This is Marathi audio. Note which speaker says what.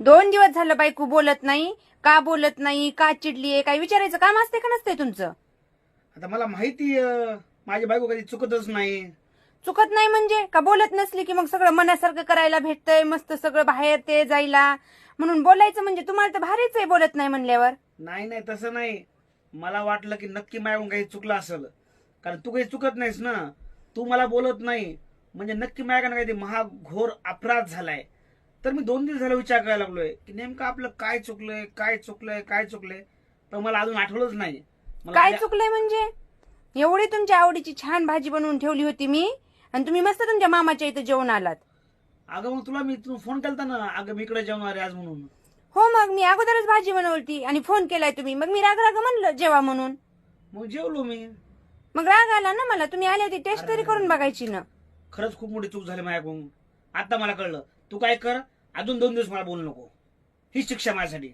Speaker 1: दोन दिवस झालं बायको बोलत नाही का बोलत नाही का चिडलीये काय विचारायचं काम असते का नसते तुमचं?
Speaker 2: आता मला माहिती आहे, माझी बायको कधी चुकतच नाही.
Speaker 1: चुकत नाही म्हणजे? का बोलत नसली की मग सगळं मनासारखं करायला भेटतंय मस्त सगळं बाहेर ते जायला? म्हणून बोलायचं म्हणजे तुम्हाला तर भारीच आहे बोलत नाही म्हणल्यावर.
Speaker 2: नाही नाही तसं नाही. मला वाटलं की नक्की माझ्याकडून काही चुकलं असेल. कारण तू काही चुकत नाहीस ना. तू मला बोलत नाही. म्हणजे नक्की माझ्याकडनं काही महाघोर अपराध झालाय. तर मी दोन दिवस झाला विचार करायला लागलोय की नेमकं आपलं काय चुकलंय काय चुकलंय काय चुकलंय? पण मला अजून आठवलंच नाही मला
Speaker 1: काय चुकलंय म्हणजे? एवढी तुमच्या आवडीची छान भाजी बनवून ठेवली होती मी आणि तुम्ही मस्त तुमच्या मामाच्या इथं जेवण आलात.
Speaker 2: अगं मग तुला मी तू फोन केलता ना? अगं मी इकडे जेवणार आहे आज म्हणून.
Speaker 1: हो मग मी अगोदरच भाजी बनवली आणि फोन केलाय तुम्ही. मग मी राग राग म्हणलं जेवा म्हणून.
Speaker 2: मग जेवलो मी.
Speaker 1: मग राग आला ना मला. तुम्ही आले होते टेस्ट तरी करून बघायची ना.
Speaker 2: खरंच खूप मोठी चूक झाली माझ्याकडून. आता मला कळलं. तू काय कर? अजून दोन दिवस मला बोलू नको. ही शिक्षा माझ्यासाठी.